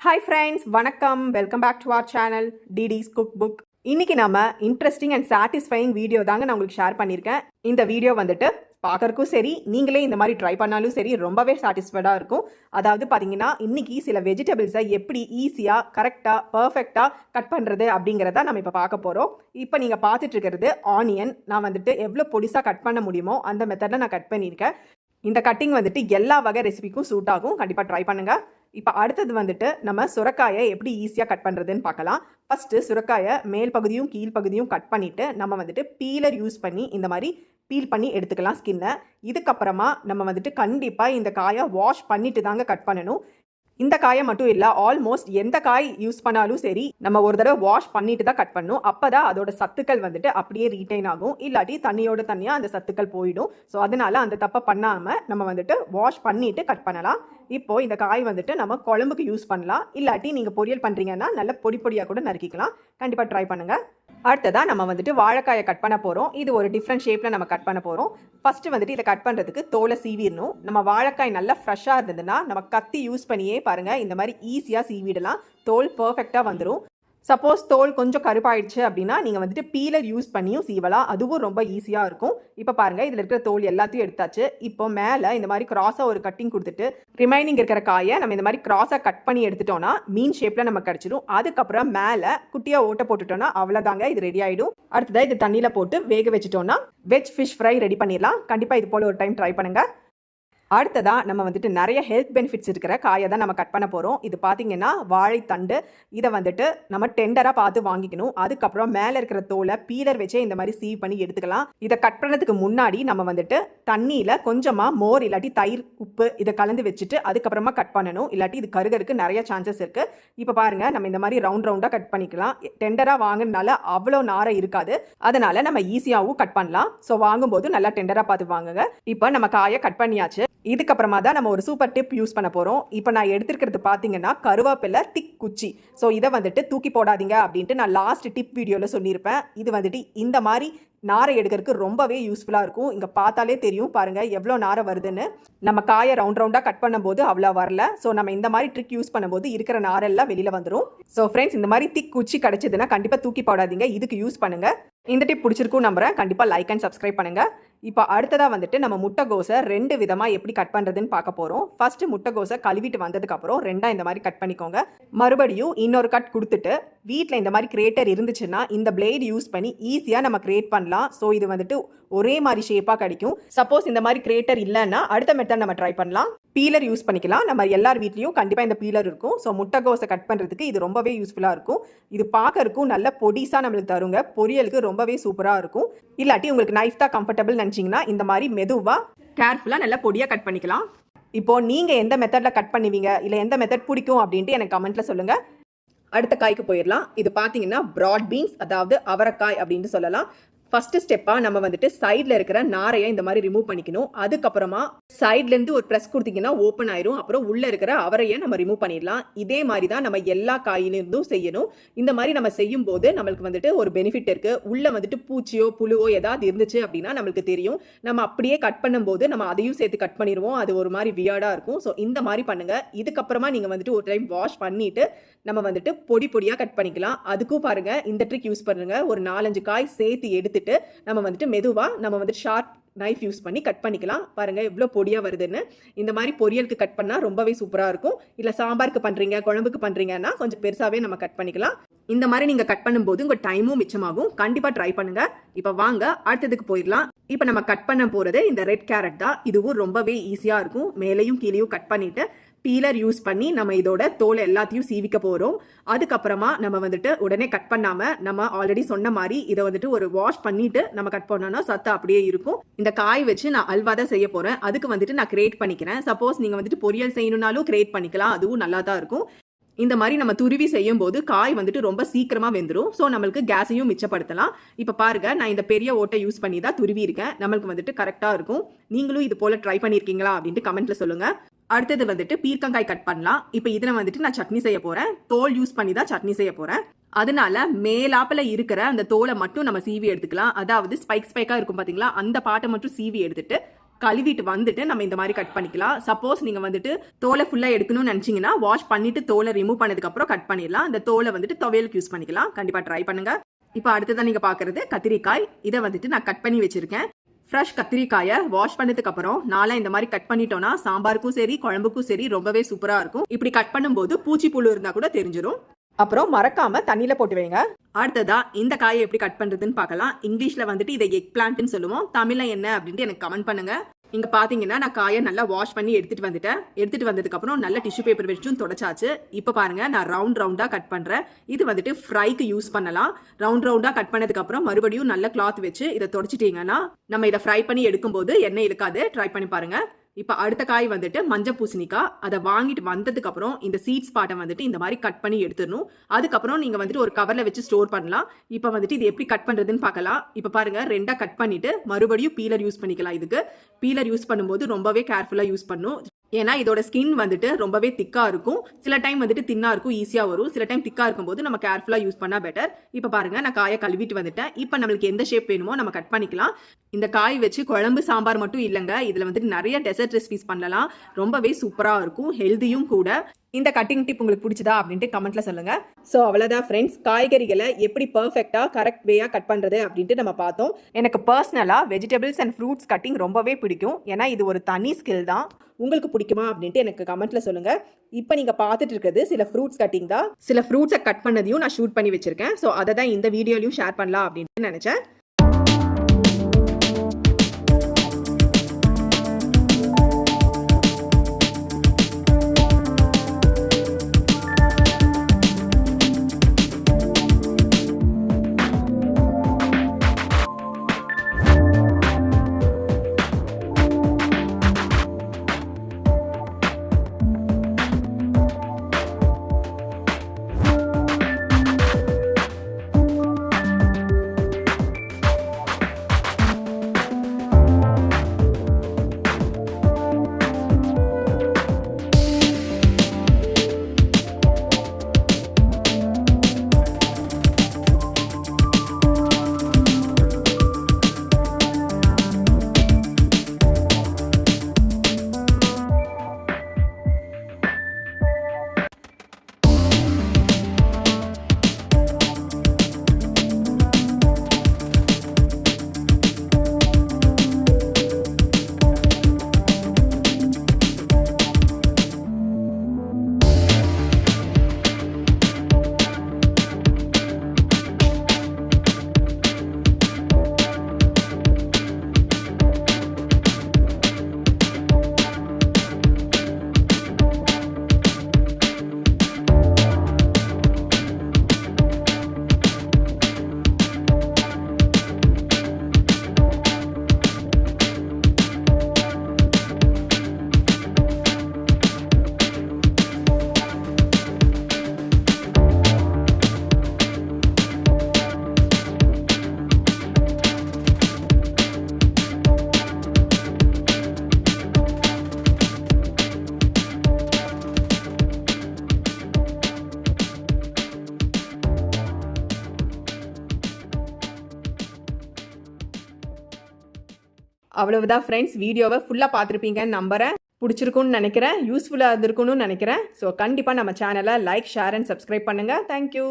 Hi friends வணக்கம். Welcome back to our channel டிடிஸ் cook book இன்னைக்கு நம்ம இன்ட்ரெஸ்டிங் அண்ட் சாட்டிஸ்ஃபைங் வீடியோ தாங்க நான் உங்களுக்கு ஷேர் பண்ணியிருக்கேன் இந்த வீடியோ வந்துட்டு பார்க்கறக்கும் சரி நீங்களே இந்த மாதிரி ட்ரை பண்ணாலும் சரி ரொம்பவே சாட்டிஸ்ஃபைடாக இருக்கும். அதாவது பார்த்தீங்கன்னா இன்னைக்கு சில வெஜிடபிள்ஸை எப்படி ஈஸியாக கரெக்டாக பர்ஃபெக்டாக கட் பண்ணுறது அப்படிங்கிறத நம்ம இப்போ பார்க்க போகிறோம் இப்போ நீங்கள் பார்த்துட்டு இருக்கிறது ஆனியன் நான் வந்துட்டு எவ்வளோ பொடிசாக கட் பண்ண முடியுமோ அந்த மெத்தடில் நான் கட் பண்ணியிருக்கேன் இந்த கட்டிங் வந்துட்டு எல்லா வகை ரெசிபிக்கும் சூட் ஆகும். கண்டிப்பாக ட்ரை பண்ணுங்கள் இப்போ அடுத்தது வந்துட்டு நம்ம சுரக்காயை எப்படி ஈஸியாக கட் பண்ணுறதுன்னு பார்க்கலாம். ஃபஸ்ட்டு சுரக்காயை மேல் பகுதியும் கீழ் பகுதியும் கட் பண்ணிவிட்டு நம்ம வந்துட்டு பீலர் யூஸ் பண்ணி இந்த மாதிரி பீல் பண்ணி எடுத்துக்கலாம் ஸ்கின்னை இதுக்கப்புறமா நம்ம வந்துட்டு கண்டிப்பாக இந்த காயை வாஷ் பண்ணிட்டு தாங்க கட் பண்ணணும். இந்த காயை மட்டும் இல்லை ஆல்மோஸ்ட் எந்த காய் யூஸ் பண்ணாலும் சரி நம்ம ஒரு தடவை வாஷ் பண்ணிட்டு தான் கட் பண்ணணும். அப்போ தான் அதோட சத்துக்கள் வந்துட்டு அப்படியே ரீட்டைன் ஆகும். இல்லாட்டி தண்ணியோட தண்ணியாக அந்த சத்துக்கள் போயிடும். ஸோ அதனால அந்த தப்பை பண்ணாமல் நம்ம வந்துட்டு வாஷ் பண்ணிட்டு கட் பண்ணலாம். இப்போது இந்த காய் வந்துட்டு நம்ம குழம்புக்கு யூஸ் பண்ணலாம். இல்லாட்டி நீங்கள் பொரியல் பண்ணுறீங்கன்னா நல்ல பொடி பொடியாக கூட நறுக்கிக்கலாம். கண்டிப்பாக ட்ரை பண்ணுங்கள் அடுத்ததாக நம்ம வந்துட்டு வாழைக்காயை கட் பண்ண போகிறோம் இது ஒரு டிஃப்ரெண்ட் ஷேப்பில் நம்ம கட் பண்ண போகிறோம் ஃபஸ்ட்டு வந்துட்டு இதை கட் பண்ணுறதுக்கு தோலை சீவிடணும். நம்ம வாழைக்காய் நல்லா ஃப்ரெஷ்ஷாக இருந்ததுன்னா நம்ம கத்தி யூஸ் பண்ணியே பாருங்கள் இந்த மாதிரி ஈஸியாக சீவிடலாம். தோல் பர்ஃபெக்டாக வந்துடும் சப்போஸ் தோல் கொஞ்சம் கருப்பாயிடுச்சு அப்படின்னா நீங்கள் வந்துட்டு பீலர் யூஸ் பண்ணியும் சீவலாம். அதுவும் ரொம்ப ஈஸியாக இருக்கும். இப்போ பாருங்கள் இதில் இருக்கிற தோல் எல்லாத்தையும் எடுத்தாச்சு. இப்போ மேலே இந்த மாதிரி கிராஸாக ஒரு கட்டிங் கொடுத்துட்டு ரிமைனிங் இருக்கிற காயை நம்ம இந்த மாதிரி கிராஸாக கட் பண்ணி எடுத்துட்டோம்னா மீன் ஷேப்பில் நம்ம கிடச்சிடும் அதுக்கப்புறம் மேலே குட்டியாக ஓட்ட போட்டுட்டோம்னா அவ்வளோதாங்க இது ரெடி ஆகிடும் அடுத்ததாக இது தண்ணியில் போட்டு வேக வச்சுட்டோம்னா வெஜ் ஃபிஷ் ஃப்ரை ரெடி பண்ணிடலாம். கண்டிப்பாக இது போல் ஒரு டைம் ட்ரை பண்ணுங்கள் அடுத்ததாக நம்ம வந்துட்டு நிறைய ஹெல்த் பெனிஃபிட்ஸ் இருக்கிற காயை தான் நம்ம கட் பண்ண போகிறோம் இது பார்த்தீங்கன்னா வாழைத்தண்டு இதை வந்துட்டு நம்ம டெண்டராக பார்த்து வாங்கிக்கணும். அதுக்கப்புறம் மேலே இருக்கிற தோலை பீலர் வச்சே இந்த மாதிரி சீவ் பண்ணி எடுத்துக்கலாம். இதை கட் பண்ணுறதுக்கு முன்னாடி நம்ம வந்துட்டு தண்ணியில் கொஞ்சமாக மோர் இல்லாட்டி தயிர் உப்பு இதை கலந்து வச்சுட்டு அதுக்கப்புறமா கட் பண்ணணும். இல்லாட்டி இது கருகருக்கு நிறைய சான்சஸ் இருக்குது இப்போ பாருங்கள் நம்ம இந்த மாதிரி ரவுண்ட் ரவுண்டாக கட் பண்ணிக்கலாம். டெண்டராக வாங்கினால அவ்வளோ நாரை இருக்காது. அதனால் நம்ம ஈஸியாகவும் கட் பண்ணலாம். ஸோ வாங்கும்போது நல்லா டெண்டராக பார்த்து வாங்குங்க. இப்போ நம்ம காயை கட் பண்ணியாச்சு. இதுக்கப்புறமா தான் நம்ம ஒரு சூப்பர் டிப் யூஸ் பண்ண போகிறோம் இப்போ நான் எடுத்துருக்கிறது பார்த்தீங்கன்னா கருவேப்பிலை திக் குச்சி. ஸோ இதை வந்துட்டு தூக்கி போடாதீங்க அப்படின்ட்டு நான் லாஸ்ட் டிப் வீடியோவில் சொல்லியிருப்பேன். இது வந்துட்டு இந்த மாதிரி நாரை எடுக்கிறதுக்கு ரொம்பவே யூஸ்ஃபுல்லாக இருக்கும். இங்கே பார்த்தாலே தெரியும். பாருங்கள் எவ்வளோ நாரை வருதுன்னு. நம்ம காயை ரவுண்ட் ரவுண்டாக கட் பண்ணும்போது அவ்வளோ வரல. ஸோ நம்ம இந்த மாதிரி ட்ரிக் யூஸ் பண்ணும்போது இருக்கிற நாரெல்லாம் வெளியில் வந்துடும் ஸோ ஃப்ரெண்ட்ஸ் இந்த மாதிரி திக் குச்சி கிடச்சிதுன்னா கண்டிப்பாக தூக்கி போடாதீங்க. இதுக்கு யூஸ் பண்ணுங்கள் இந்த டிப் பிடிச்சிருக்கும் நம்புறேன். கண்டிப்பாக லைக் அண்ட் சப்ஸ்கிரைப் பண்ணுங்கள் இப்போ அடுத்ததாக வந்துட்டு நம்ம முட்டைகோஸை ரெண்டு விதமாக எப்படி கட் பண்ணுறதுன்னு பார்க்க போகிறோம் ஃபஸ்ட்டு முட்டைகோஸை கழுவிட்டு வந்ததுக்கப்புறம் ரெண்டாக இந்த மாதிரி கட் பண்ணிக்கோங்க. மறுபடியும் இன்னொரு கட் கொடுத்துட்டு வீட்டில் இந்த மாதிரி கிரியேட்டர் இருந்துச்சுன்னா இந்த பிளேடு யூஸ் பண்ணி ஈஸியாக நம்ம கிரியேட் பண்ணலாம். ஸோ இது வந்துட்டு ஒரே மாதிரி ஷேப்பாக கிடைக்கும். சப்போஸ் இந்த மாதிரி கிரியேட்டர் இல்லைன்னா அடுத்த மெத்தட் நம்ம ட்ரை பண்ணலாம். பீலர் யூஸ் பண்ணிக்கலாம். நம்ம எல்லார் வீட்லேயும் கண்டிப்பாக இந்த பீலர் இருக்கும். ஸோ முட்டைகோஸை கட் பண்ணுறதுக்கு இது ரொம்பவே யூஸ்ஃபுல்லாக இருக்கும். இது பார்க்கறக்கும் நல்ல பொடிசாக நம்மளுக்கு தருங்க. பொரியலுக்கு ரொம்பவே சூப்பராக இருக்கும். இல்லாட்டி உங்களுக்கு நைஃப் தான் கம்ஃபர்டபுள் நினச்சிங்கன்னா இந்த மாதிரி மெதுவாக கேர்ஃபுல்லாக நல்லா பொடியாக கட் பண்ணிக்கலாம். இப்போ நீங்கள் எந்த மெத்தடில் கட் பண்ணுவீங்க? இல்லை எந்த மெத்தட் பிடிக்கும் அப்படின்ட்டு எனக்கு கமெண்ட்டில் சொல்லுங்கள் அடுத்த காய்க்கு போயிடலாம். இது பார்த்தீங்கன்னா ப்ராட் பீன்ஸ் அதாவது அவரைக்காய் அப்படின்னு சொல்லலாம். ஃபஸ்ட்டு ஸ்டெப்பாக நம்ம வந்துட்டு சைடில் இருக்கிற நாரையை இந்த மாதிரி ரிமூவ் பண்ணிக்கணும். அதுக்கப்புறமா சைட்லேருந்து ஒரு ப்ரெஸ் கொடுத்தீங்கன்னா ஓப்பன் ஆயிரும். அப்புறம் உள்ளே இருக்கிற அவரையை நம்ம ரிமூவ் பண்ணிடலாம். இதே மாதிரி தான் நம்ம எல்லா காயிலிருந்தும் செய்யணும். இந்த மாதிரி நம்ம செய்யும் போது நம்மளுக்கு வந்துட்டு ஒரு பெனிஃபிட் இருக்குது உள்ளே வந்துட்டு பூச்சியோ புழுவோ ஏதாவது இருந்துச்சு அப்படின்னா நம்மளுக்கு தெரியும். நம்ம அப்படியே கட் பண்ணும்போது நம்ம அதையும் சேர்த்து கட் பண்ணிடுவோம். அது ஒரு மாதிரி வியர்டாக இருக்கும். ஸோ இந்த மாதிரி பண்ணுங்கள் இதுக்கப்புறமா நீங்கள் வந்துட்டு ஒரு டைம் வாஷ் பண்ணிட்டு நம்ம வந்துட்டு பொடி பொடியாக கட் பண்ணிக்கலாம். அதுக்கும் பாருங்கள் இந்த ட்ரிக் யூஸ் பண்ணுங்கள் ஒரு நாலஞ்சு காய் சேர்த்து எடுத்து எடுத்துட்டு நம்ம வந்துட்டு மெதுவாக நம்ம வந்துட்டு ஷார்ப் நைஃப் யூஸ் பண்ணி கட் பண்ணிக்கலாம். பாருங்க எவ்வளோ பொடியாக வருதுன்னு. இந்த மாதிரி பொரியலுக்கு கட் பண்ணால் ரொம்பவே சூப்பராக இருக்கும். இல்லை சாம்பாருக்கு பண்ணுறீங்க குழம்புக்கு பண்ணுறீங்கன்னா கொஞ்சம் பெருசாகவே நம்ம கட் பண்ணிக்கலாம். இந்த மாதிரி நீங்கள் கட் பண்ணும்போது உங்கள் டைமும் மிச்சமாகும். கண்டிப்பாக ட்ரை பண்ணுங்க. இப்போ வாங்க அடுத்ததுக்கு போயிடலாம். இப்போ நம்ம கட் பண்ண போகிறது இந்த ரெட் கேரட் தான். இதுவும் ரொம்பவே ஈஸியாக இருக்கும். மேலேயும் கீழேயும் கட் பண்ணிட்டு பீலர் யூஸ் பண்ணி நம்ம இதோட தோல் எல்லாத்தையும் சீவிக்க போகிறோம் அதுக்கப்புறமா நம்ம வந்துட்டு உடனே கட் பண்ணாமல் நம்ம ஆல்ரெடி சொன்ன மாதிரி இதை வந்துட்டு ஒரு வாஷ் பண்ணிட்டு நம்ம கட் பண்ணோம்னா சத்து அப்படியே இருக்கும். இந்த காய் வச்சு நான் அல்வா தான் செய்ய போகிறேன் அதுக்கு வந்துட்டு நான் கிரியேட் பண்ணிக்கிறேன். சப்போஸ் நீங்கள் வந்துட்டு பொரியல் செய்யணும்னாலும் கிரியேட் பண்ணிக்கலாம். அதுவும் நல்லா தான் இருக்கும். இந்த மாதிரி நம்ம துருவி செய்யும் போது காய் வந்துட்டு ரொம்ப சீக்கிரமா வெந்துடும் ஸோ நம்மளுக்கு கேஸையும் மிச்சப்படுத்தலாம். இப்போ பாருங்க நான் இந்த பெரிய ஓட்டை யூஸ் பண்ணி தான் துருவி இருக்கேன். நம்மளுக்கு வந்துட்டு கரெக்டாக இருக்கும். நீங்களும் இது போல ட்ரை பண்ணியிருக்கீங்களா அப்படின்ட்டு கமெண்ட்ல சொல்லுங்க. அடுத்தது வந்துட்டு பீர்க்கங்காய் கட் பண்ணலாம். இப்போ இதில் வந்துட்டு நான் சட்னி செய்ய போகிறேன் தோல் யூஸ் பண்ணி தான் சட்னி செய்ய போகிறேன் அதனால மேலாப்பில் இருக்கிற அந்த தோலை மட்டும் நம்ம சீவி எடுத்துக்கலாம். அதாவது ஸ்பைக் ஸ்பைக்காக இருக்கும் பார்த்தீங்களா அந்த பாட்டை மட்டும் சீவி எடுத்துட்டு கழுவிட்டு வந்துட்டு நம்ம இந்த மாதிரி கட் பண்ணிக்கலாம். சப்போஸ் நீங்கள் வந்துட்டு தோலை ஃபுல்லாக எடுக்கணும்னு நினச்சிங்கன்னா வாஷ் பண்ணிட்டு தோலை ரிமூவ் பண்ணதுக்கப்புறம் கட் பண்ணிடலாம். அந்த தோலை வந்துட்டு துவையலுக்கு யூஸ் பண்ணிக்கலாம். கண்டிப்பாக ட்ரை பண்ணுங்கள் இப்போ அடுத்ததான் நீங்கள் பார்க்குறது கத்திரிக்காய். இதை வந்துட்டு நான் கட் பண்ணி வச்சுருக்கேன். ஃப்ரெஷ் கத்திரிக்காயை வாஷ் பண்ணதுக்கு அப்புறம் நாளாக இந்த மாதிரி கட் பண்ணிட்டோம்னா சாம்பாருக்கும் சரி குழம்புக்கும் சரி ரொம்பவே சூப்பராக இருக்கும். இப்படி கட் பண்ணும்போது பூச்சி புழு இருந்தால் கூட தெரிஞ்சிடும் அப்புறம் மறக்காம தண்ணியில் போட்டு வைங்க. அடுத்ததா இந்த காயை எப்படி கட் பண்ணுறதுன்னு பார்க்கலாம். இங்கிலீஷில் வந்துட்டு இதை எக் பிளான்ட்னு சொல்லுவோம். தமிழில் என்ன அப்படின்ட்டு எனக்கு கமெண்ட் பண்ணுங்க. இங்க பாத்தீங்கன்னா நான் காயை நல்லா வாஷ் பண்ணி எடுத்துட்டு வந்துட்டேன். எடுத்துட்டு வந்ததுக்கு அப்புறம் நல்ல டிஷ்யூ பேப்பர் வச்சும் தொடச்சாச்சு. இப்போ பாருங்க நான் ரவுண்ட் ரவுண்டா கட் பண்றேன். இது வந்துட்டு ஃப்ரைக்கு யூஸ் பண்ணலாம். ரவுண்ட் ரவுண்டா கட் பண்ணதுக்கு அப்புறம் மறுபடியும் நல்ல கிளாத் வச்சு இதை தொடச்சிட்டீங்கன்னா நம்ம இதை ஃப்ரை பண்ணி எடுக்கும்போது எண்ணெய் இருக்காது ட்ரை பண்ணி பாருங்க. இப்போ அடுத்த காய் வந்துட்டு மஞ்சள் பூசணிக்காய். அதை வாங்கிட்டு வந்ததுக்கப்புறம் இந்த சீட்ஸ் பாட்டை வந்துட்டு இந்த மாதிரி கட் பண்ணி எடுத்துடணும். அதுக்கப்புறம் நீங்கள் வந்துட்டு ஒரு கவரில் வச்சு ஸ்டோர் பண்ணலாம். இப்போ வந்துட்டு இது எப்படி கட் பண்ணுறதுன்னு பார்க்கலாம். இப்போ பாருங்கள் ரெண்டாக கட் பண்ணிவிட்டு மறுபடியும் பீலர் யூஸ் பண்ணிக்கலாம் இதுக்கு. பீலர் யூஸ் பண்ணும்போது ரொம்பவே கேர்ஃபுல்லாக யூஸ் பண்ணும். ஏன்னா இதோட ஸ்கின் வந்துட்டு ரொம்பவே திக்காக இருக்கும். சில டைம் வந்துட்டு தின்னாக இருக்கும் ஈஸியாக வரும். சில டைம் திக்காக இருக்கும்போது நம்ம கேர்ஃபுல்லாக யூஸ் பண்ணால் பெட்டர் இப்போ பாருங்கள் நான் காயை கழுவிட்டு வந்துட்டேன். இப்போ நம்மளுக்கு எந்த ஷேப் வேணுமோ நம்ம கட் பண்ணிக்கலாம். இந்த காய் வச்சு குழம்பு சாம்பார் மட்டும் இல்லைங்க. இதில் வந்துட்டு நிறைய டெசர்ட் ரெசிபிஸ் பண்ணலாம். ரொம்பவே சூப்பராக இருக்கும். ஹெல்தியும் கூட. இந்த கட்டிங் டிப் உங்களுக்கு பிடிச்சதா அப்படின்ட்டு கமெண்ட்ல சொல்லுங்க. ஸோ அவ்வளோதான் ஃப்ரெண்ட்ஸ் காய்கறிகளை எப்படி பர்ஃபெக்டா கரெக்ட் வேயா கட் பண்றது அப்படின்ட்டு நம்ம பார்த்தோம். எனக்கு பர்சனலா வெஜிடபிள்ஸ் அண்ட் ஃப்ரூட்ஸ் கட்டிங் ரொம்பவே பிடிக்கும். ஏன்னா இது ஒரு தனி ஸ்கில் தான். உங்களுக்கு பிடிக்குமா அப்படின்ட்டு எனக்கு கமெண்ட்ல சொல்லுங்க. இப்போ நீங்க பார்த்துட்டு இருக்கிறது சில ஃப்ரூட்ஸ் கட்டிங் தான். சில ஃப்ரூட்ஸை கட் பண்ணதையும் நான் ஷூட் பண்ணி வச்சிருக்கேன். ஸோ அதை தான் இந்த வீடியோலையும் ஷேர் பண்ணலாம் அப்படின்ட்டு நினைச்சேன். அவ்வளவுதான் ஃப்ரெண்ட்ஸ் வீடியோவை ஃபுல்லாக பார்த்துருப்பீங்கன்னு நம்புகிறேன் பிடிச்சிருக்கும்னு நினைக்கிறேன். யூஸ்ஃபுல்லாக இருந்திருக்குன்னு நினைக்கிறேன். ஸோ கண்டிப்பாக நம்ம சேனலை லைக் ஷேர் அண்ட் சப்ஸ்கிரைப் பண்ணுங்கள் தேங்க்யூ